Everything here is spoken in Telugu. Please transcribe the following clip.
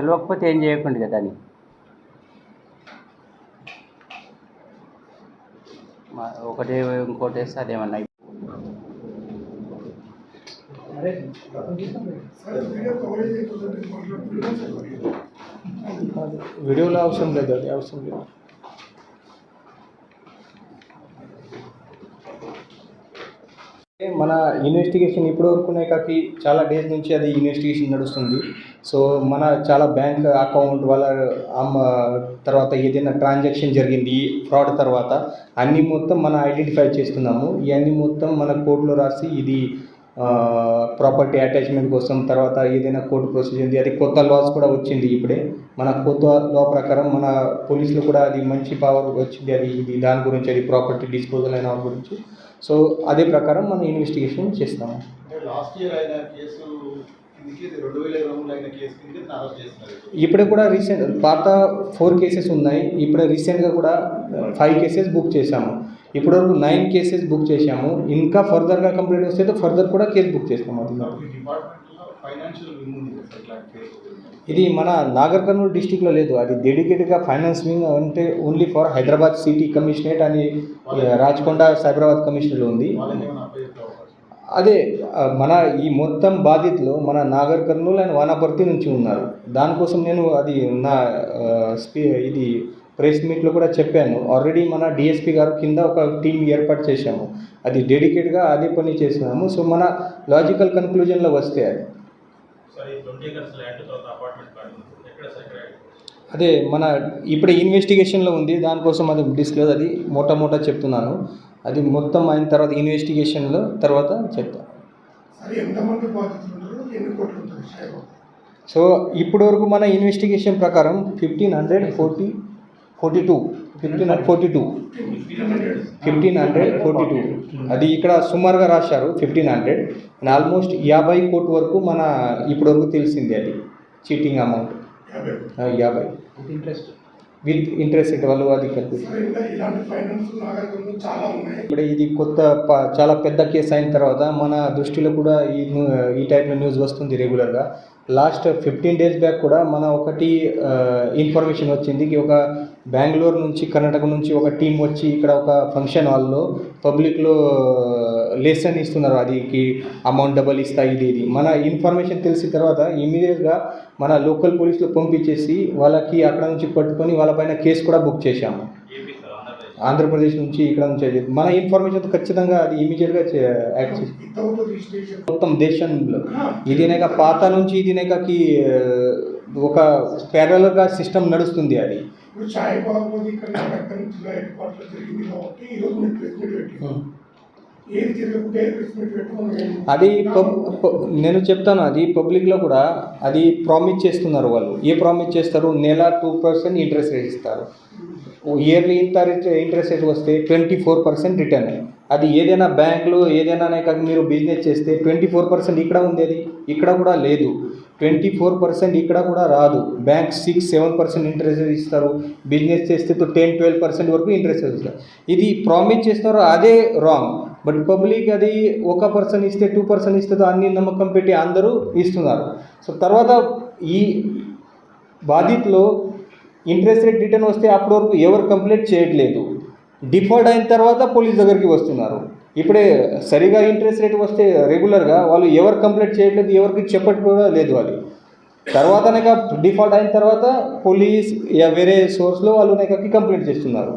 తెలియకపోతే ఏం చేయకండి కదా అని. మా- ఒకటి ఇంకోటి వేస్తే అదేమన్నా వీడియోలో అవసరం లేదు అది అవసరం లేదు. మన ఇన్వెస్టిగేషన్ ఇప్పుడు వరకునే కాకి చాలా డేస్ నుంచి అది ఇన్వెస్టిగేషన్ నడుస్తుంది. సో మన చాలా బ్యాంక్ అకౌంట్ వాళ్ళ అమ్మ తర్వాత ఏదైనా ట్రాన్సాక్షన్ జరిగింది ఫ్రాడ్ తర్వాత అన్నీ మొత్తం మనం ఐడెంటిఫై చేస్తున్నాము. ఇవన్నీ మొత్తం మన కోర్టులో రాసి ఇది ప్రాపర్టీ అటాచ్మెంట్ కోసం తర్వాత ఏదైనా కోర్టు ప్రొసీజర్ ఉంది. అది కొత్త లాస్ కూడా వచ్చింది ఇప్పుడే. మన కొత్త లా ప్రకారం మన పోలీసులు కూడా అది మంచి పవర్ వచ్చింది. అది ఇది దాని గురించి అది ప్రాపర్టీ డిస్పోజల్ అయిన వాటి గురించి. సో అదే ప్రకారం మనం ఇన్వెస్టిగేషన్ చేస్తాము. లాస్ట్ ఇయర్ కేసు ఇప్పుడు కూడా రీసెంట్ పాత ఫోర్ కేసెస్ ఉన్నాయి. ఇప్పుడు రీసెంట్గా కూడా ఫైవ్ కేసెస్ బుక్ చేశాము. ఇప్పటివరకు నైన్ కేసెస్ బుక్ చేశాము. ఇంకా ఫర్దర్గా కంప్లీట్ వస్తే ఫర్దర్ కూడా కేసు బుక్ అది. కేసు ఇది మన నాగర్ కర్నూలు డిస్టిక్లో లేదు. అది డెడికేటెడ్గా ఫైనాన్స్ వింగ్ అంటే only for Hyderabad city commissionerate అని రాచకొండ సైబరాబాద్ కమిషనర్లో ఉంది. అదే మన ఈ మొత్తం బాధితులు మన నాగర్ కర్నూలు అండ్ వానాపర్తి నుంచి ఉన్నారు. దానికోసం నేను అది నా స్పీ ఇది ప్రెస్ మీట్లో కూడా చెప్పాను. ఆల్రెడీ మన డిఎస్పీ గారు కింద ఒక టీం ఏర్పాటు చేశాము. అది డెడికేట్గా అదే పని చేస్తున్నాము. సో మన లాజికల్ కన్క్లూజన్లో వస్తే అది. అదే మన ఇప్పుడు ఇన్వెస్టిగేషన్లో ఉంది. దానికోసం అది డిస్క్లోజ్ అది మోటా మోటా చెప్తున్నాను. అది మొత్తం అయిన తర్వాత ఇన్వెస్టిగేషన్లో తర్వాత చెప్తాను సో ఇప్పటి వరకు మన ఇన్వెస్టిగేషన్ ప్రకారం fifteen hundred forty forty two. Fifteen forty two. Fifteen hundred forty two. అది ఇక్కడ సుమారుగా రాశారు ఫిఫ్టీన్ హండ్రెడ్. అండ్ ఆల్మోస్ట్ యాభై కోటి వరకు మన ఇప్పటి వరకు తెలిసింది అది చీటింగ్ అమౌంట్. యాభై. With interest. వాళ్ళు అది ఇప్పుడు ఇది కొత్త ప- చాలా పెద్ద కేసు అయిన తర్వాత మన దృష్టిలో కూడా ఈ ఈ టైప్లో న్యూస్ వస్తుంది రెగ్యులర్గా లాస్ట్ ఫిఫ్టీన్ డేస్ బ్యాక్ కూడా మన ఒకటి ఇన్ఫర్మేషన్ వచ్చింది ఒక బెంగళూరు నుంచి కర్ణాటక నుంచి ఒక టీం వచ్చి ఇక్కడ ఒక ఫంక్షన్ హాల్లో పబ్లిక్లో లెసన్ ఇస్తున్నారు. అదికి అమౌంట్ డబల్ ఇస్తా ఇది ఇది. మన ఇన్ఫర్మేషన్ తెలిసిన తర్వాత ఇమీడియట్గా మన లోకల్ పోలీసులు పంపించేసి వాళ్ళకి అక్కడ నుంచి పట్టుకొని వాళ్ళపైన కేసు కూడా బుక్ చేశాము. ఆంధ్రప్రదేశ్ నుంచి ఇక్కడ నుంచి. మన ఇన్ఫర్మేషన్ ఖచ్చితంగా అది ఇమీడియట్గా మొత్తం దేశంలో. ఇది నాక పాత నుంచి ఇది నాకకి ఒక ప్యారలర్గా సిస్టమ్ నడుస్తుంది అది. అది పబ్ నేను చెప్తాను అది పబ్లిక్లో కూడా అది ప్రామిస్ చేస్తున్నారు వాళ్ళు. ఏ ప్రామిస్ చేస్తారు? నెల టూ పర్సెంట్ ఇంట్రెస్ట్ రేట్ ఇస్తారు. ఇయర్లీ ఇంత ఇంట్రెస్ట్ రేట్ వస్తే ట్వంటీ ఫోర్ పర్సెంట్ రిటర్న్ అది ఏదైనా బ్యాంకులో ఏదైనా కాక మీరు బిజినెస్ చేస్తే ట్వంటీ ఫోర్ పర్సెంట్ ఇక్కడ ఉంది అది ఇక్కడ కూడా లేదు. ట్వంటీ ఫోర్ పర్సెంట్ ఇక్కడ కూడా రాదు. Bank six seven percent interest ఇస్తారు. బిజినెస్ చేస్తే టెన్ ట్వెల్వ్ పర్సెంట్ వరకు ఇంట్రెస్ట్ ఇస్తారు. ఇది ప్రామిస్ చేస్తారో అదే రాంగ్ బట్ పబ్లిక్ అది ఒక పర్సన్ ఇస్తే టూ పర్సన్ ఇస్తే అన్ని నమ్మకం పెట్టి అందరూ ఇస్తున్నారు. సో తర్వాత ఈ బాధితులు ఇంట్రెస్ట్ రేట్ రిటర్న్ వస్తే అప్పటి వరకు ఎవరు కంప్లైంట్ చేయట్లేదు. డిఫాల్ట్ అయిన తర్వాత పోలీస్ దగ్గరికి వస్తున్నారు. ఇప్పుడే సరిగా ఇంట్రెస్ట్ రేట్ వస్తే రెగ్యులర్గా వాళ్ళు ఎవరు కంప్లైంట్ చేయట్లేదు ఎవరికి చెప్పట్టు కూడా లేదు అది తర్వాతనే డిఫాల్ట్ అయిన తర్వాత పోలీస్ యా వేరే సోర్స్లో వాళ్ళు నాకకి కంప్లైంట్ చేస్తున్నారు.